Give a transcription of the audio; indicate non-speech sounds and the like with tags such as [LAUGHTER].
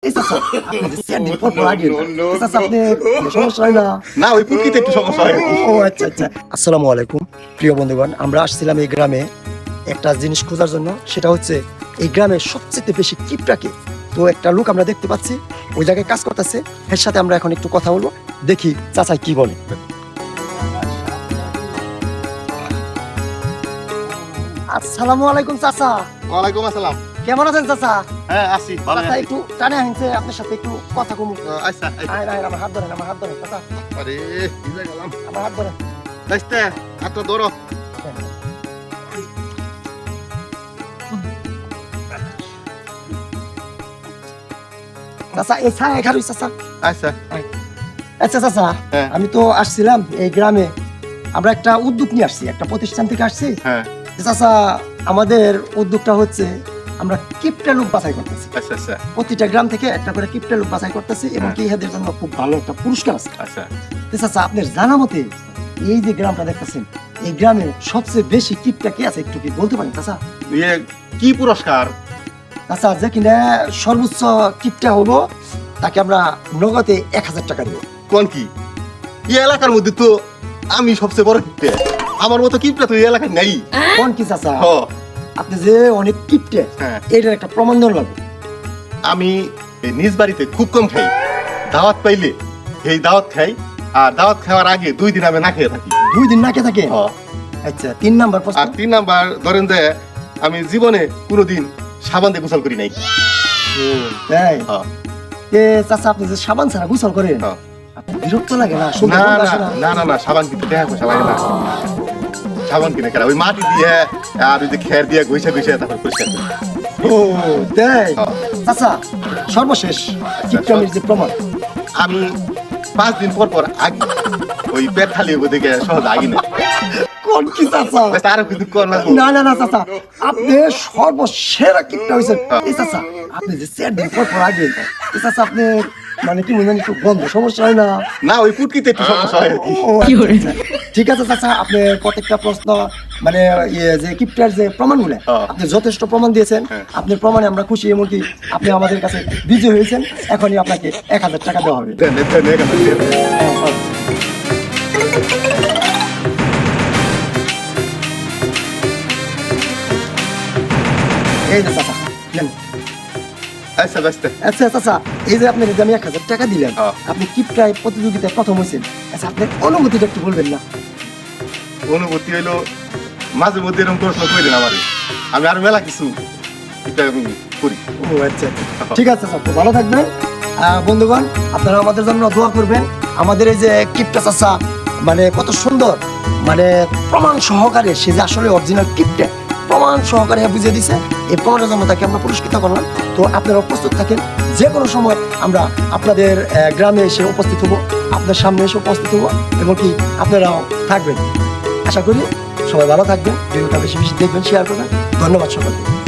[LAUGHS] আসসালামু আলাইকুম প্রিয় বন্ধুগণ। আমরা আসছিলাম এই গ্রামে একটা জিনিস খোঁজার জন্য। সেটা হচ্ছে এই গ্রামের সবচেয়ে বেশি কিপটাকে। তো একটা লোক আমরা দেখতে পাচ্ছি ওই জায়গায় কাজ করতেছে। এর সাথে আমরা এখন একটু কথা বলব। দেখি চাচাই কি বলে। আসসালামু আলাইকুম চাচা। ওয়ালাইকুম আসসালাম। কেমন আছেন চাচা? হ্যাঁ আসি ভালো চাচা আছি। একটু টানে আপনার সাথে একটু কথা কমু। আচ্ছা আচ্ছা। আয় আয় আমার হাত ধরেন আমার হাত ধরেন চাচা। আরে ভিজে গেলাম। আমার হাত ধরেন। এত দৌড়ো চাচা এই ছায় চাচা। আচ্ছা। আচ্ছা চাচা হ্যাঁ। আমি তো আসছিলাম এই গ্রামে। আমরা একটা উদ্যোগ নিয়ে আসছি একটা প্রতিষ্ঠান থেকে আসছি। হ্যাঁ। চাচা আমাদের উদ্যোগটা হচ্ছে আমরা কিপটা লোক বাছাই করতেছি। আচ্ছা আচ্ছা। প্রতিটা গ্রাম থেকে একটা করে কিপটা লোক বাছাই করতেছি এবং হ্যাঁ। কি এদের জন্য খুব ভালো একটা পুরস্কার আছে। আচ্ছা। চাচা আপনার জানা মতে এই যে গ্রামটা দেখতেছেন এই গ্রামে সবচেয়ে বেশি কিপটা কে আছে একটু কি বলতে পারেন চাচা? ইয়ে কি পুরস্কার? চাচা যে কিনা সর্বোচ্চ কিপটা হলো তাকে আমরা নগদে এক হাজার টাকা দেবো। কোন কি? এই এলাকার মধ্যে তো আমি সবচেয়ে বড় কিপটে। আমার মতো কিপটা তো এই এলাকায় নেই। কোন কি চাচা? হ। আপনি যে অনেক কিপটে হ্যাঁ। এটার একটা প্রমাণ দেওয়া লাগবে আমি এই নিজ বাড়িতে খুব কম খাই। দাওয়াত পাইলে এই দাওয়াত খাই আর দাওয়াত খাওয়ার আগে দুই দিন আমি না খেয়ে থাকি। দুই দিন না কে থাকে? হ। আচ্ছা তিন নাম্বার প্রশ্ন। আর তিন নাম্বার ধরেন যে আমি জীবনে কোনোদিন সাবান দিয়ে গোসল করি নাই। তাই? হ্যাঁ। এ চাচা আপনি যে সাবান ছাড়া গোসল করেন হ্যাঁ। আপনার বিরক্ত লাগে না? না গন্ধ না আসে না? না না না সাবান কিনতে দেখা লাগে না সাবান কিনে খেলা। ওই মাটি দিয়ে আর ওই যে খের দিয়ে গইসা গইসা তারপর পরিষ্কার করি। ও তাই। চাচা সর্বশেষ যে প্রমাণ। আমি পাঁচ দিন পর পর আগি ওই পেট খালি দিকে সহজ আগি না কোন কি চাচা? তারও কিন্তু না না না না চাচা আপনি সর্বসেরা কিপটা হয়েছেন এই চাচা আপনি যে চেয়ার দিয়ে পর পর আগে চাচা আপনি মানে কি মনে একটু গন্ধ সমস্যা হয় না না ওই পুটকিতে একটু সমস্যা হয় আচ্ছা, আচ্ছা। ঠিক আছে চাচা আপনি প্রত্যেকটা প্রশ্ন মানে ইয়ে যে কিপটার যে প্রমাণগুলো হ্যাঁ। আপনি যথেষ্ট প্রমাণ দিয়েছেন হ্যাঁ। আপনার প্রমাণে আমরা খুশি এমনকি আপনি আমাদের কাছে বিজয় হয়েছেন এখনই আপনাকে এক হাজার টাকা দেওয়া হবে। এই যে চাচা। আচ্ছা ব্যস্ত আচ্ছা চাচা এই যে আপনি আমি এক হাজার টাকা দিলেন। আপনি প্রতিযোগিতায় প্রথম হয়েছেন আচ্ছা আপনার অনুভূতিটা একটু বলবেন না। অনুভূতি হইল মাঝে মধ্যে এরকম প্রশ্ন আমারে। আমি আর মেলা কিছু আমি করি। ও আচ্ছা আচ্ছা। ঠিক আছে স্যার তো ভালো থাকবেন। বন্ধুগণ আপনারা আমাদের জন্য দোয়া করবেন। আমাদের এই যে কিপটা চাচা মানে কত সুন্দর মানে প্রমাণ সহকারে সে যে আসলে অরিজিনাল কিপটা প্রমাণ সহকারে বুঝিয়ে দিছে। এই প্রমাণের জন্য তাকে আমরা পুরস্কৃত করলাম। তো আপনারা প্রস্তুত থাকেন। যে কোনো সময় আমরা আপনাদের গ্রামে এসে উপস্থিত হব, আপনার সামনে এসে উপস্থিত হব এবং কি আপনারাও থাকবেন। আশা করি সবাই ভালো থাকবেন, ভিডিওটা বেশি বেশি দেখবেন শেয়ার করবেন। ধন্যবাদ সকলকে।